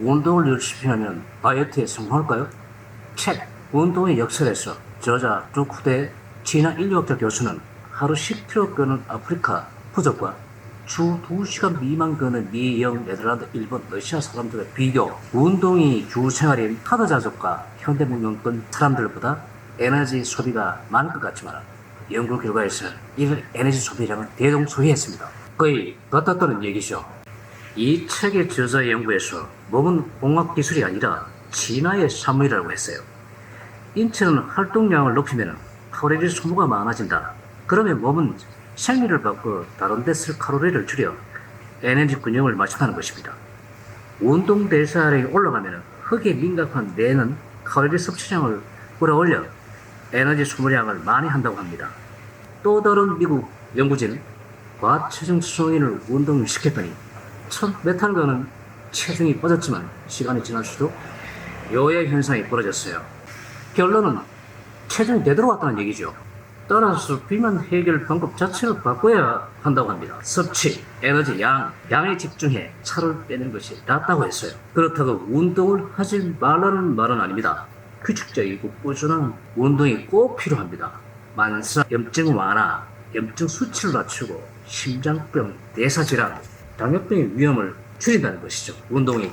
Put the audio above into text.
운동을 열심히 하면 다이어트에 성공할까요? 책 운동의 역설에서 저자 쭉 후대 진화 인류학자 교수는 하루 10kg 끄는 아프리카 부족과 주 2시간 미만 끄는 미영, 네덜란드, 일본, 러시아 사람들의 비교 운동이 주 생활인 하드자족과 현대문명권 사람들보다 에너지 소비가 많을 것 같지만 연구 결과에서 이 에너지 소비량은 대동소이했습니다. 거의 덧떴다는 얘기죠. 이 책의 저자의 연구에서 몸은 공학 기술이 아니라 진화의 산물이라고 했어요. 인체는 활동량을 높이면 칼로리 소모가 많아진다. 그러면 몸은 생리를 바꿔 다른 데 쓸 칼로리를 줄여 에너지 균형을 맞춘다는 것입니다. 운동 대사량이 올라가면 흙에 민감한 뇌는 칼로리 섭취량을 끌어올려 에너지 소모량을 많이 한다고 합니다. 또 다른 미국 연구진 과체중 수성인을 운동을 시켰더니 첫 메탈과는 체중이 빠졌지만 시간이 지날수록 요해 현상이 벌어졌어요. 결론은 체중이 되돌아왔다는 얘기죠. 따라서 비만 해결 방법 자체를 바꿔야 한다고 합니다. 섭취, 에너지, 양, 양에 집중해 살을 빼는 것이 낫다고 했어요. 그렇다고 운동을 하지 말라는 말은 아닙니다. 규칙적이고 꾸준한 운동이 꼭 필요합니다. 만성 염증 완화, 염증 수치를 낮추고 심장병, 대사질환, 당뇨병의 위험을 줄인다는 것이죠. 운동이